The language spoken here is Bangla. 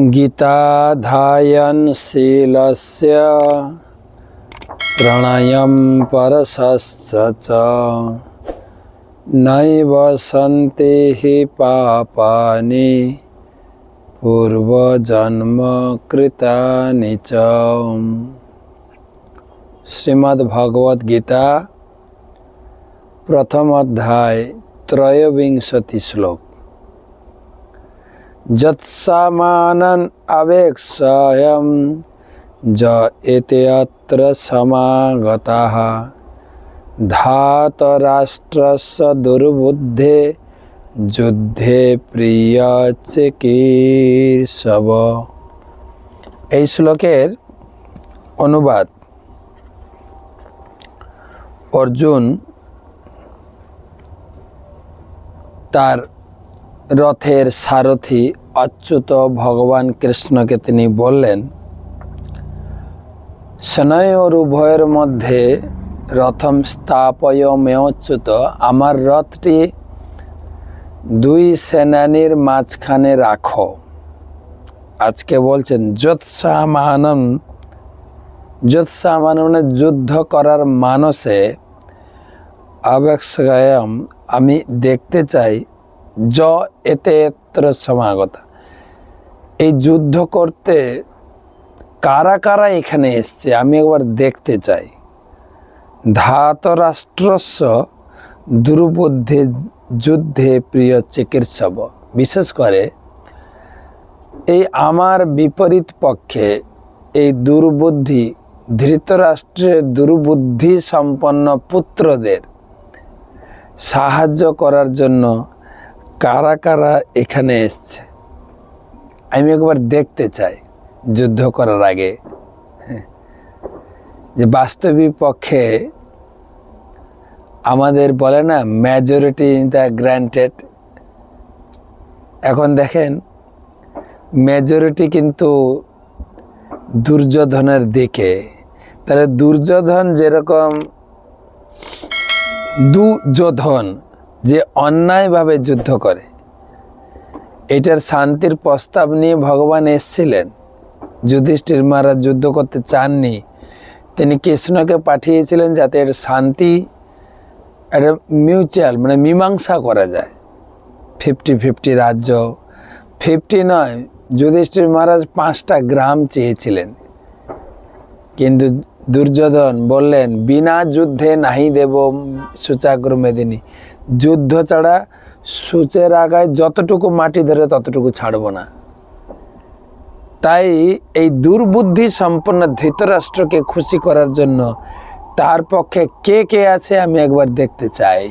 गीताधायनशीलस्य से परशश्च च। नैव सन्ति हि पापानि, पूर्वजन्मकृतानि च। श्रीमद्भगवद्गीता, प्रथम अध्याय, त्रयोविंशति श्लोक। যৎসামানন আবেক্ষয়ম য এতে অত্র সমাগতাঃ ধাতরাষ্ট্রস্য দুর্বুদ্ধে যুদ্ধে প্রিয় চিকিৎসব এই শ্লোকের অনুবাদ অর্জুন তার রথের সারথি অচ্যুত ভগবান কৃষ্ণকে তিনি বললেন স্নয় ওর উভয়ের মধ্যে রথম স্থাপয় মেয়চ্যুত আমার রথটি দুই সেনানির মাঝখানে রাখো। আজকে বলছেন জ্যোৎসামানন জ্যোৎসামান মানে যুদ্ধ করার মানসে আবেক্ষয়ম আমি দেখতে চাই জ এতে এত্র সমাগতা। এই যুদ্ধ করতে কারা কারা এখানে এসছে আমি একবার দেখতে চাই। ধাতরাষ্ট্রস্য দুর্বুদ্ধে যুদ্ধে প্রিয় চিকিৎসব বিশেষ করে এই আমার বিপরীত পক্ষে এই দুর্বুদ্ধি, ধৃতরাষ্ট্রের দুর্বুদ্ধি সম্পন্ন পুত্রদের সাহায্য করার জন্য কারা কারা এখানে এসছে? আমি একবার দেখতে চাই যুদ্ধ করার আগে। হ্যাঁ। যে বাস্তবিক পক্ষে আমাদের বলে না মেজরিটি ইন দ্য গ্র্যান্টেড এখন দেখেন মেজরিটি কিন্তু দুর্যোধনের দিকে। তাহলে দুর্যোধন যেরকম দুযোধন যে অন্যায়ভাবে যুদ্ধ করে। এটার শান্তির প্রস্তাব নিয়ে ভগবান এসছিলেন। যুধিষ্ঠির মহারাজ যুদ্ধ করতে চাননি। তিনি কৃষ্ণকে পাঠিয়েছিলেন যাতে এর শান্তি একটা মিউচুয়াল মানে মীমাংসা করা যায়। ফিফটি ফিফটি রাজ্য ফিফটি নয়, যুধিষ্ঠির মহারাজ পাঁচটা গ্রাম চেয়েছিলেন। কিন্তু দুর্যোধন বললেন, বিনা যুদ্ধে নাহি দেব সুচাগ্র মেদিনী। যুদ্ধ ছাড়া সূচের আগায় যতটুকু মাটি ধরে ততটুকু ছাড়ব না। তাই এই দুর্বুদ্ধি সম্পন্ন ধৃতরাষ্ট্রকে খুশি করার জন্য তার পক্ষে কে কে আছে আমি একবার দেখতে চাই।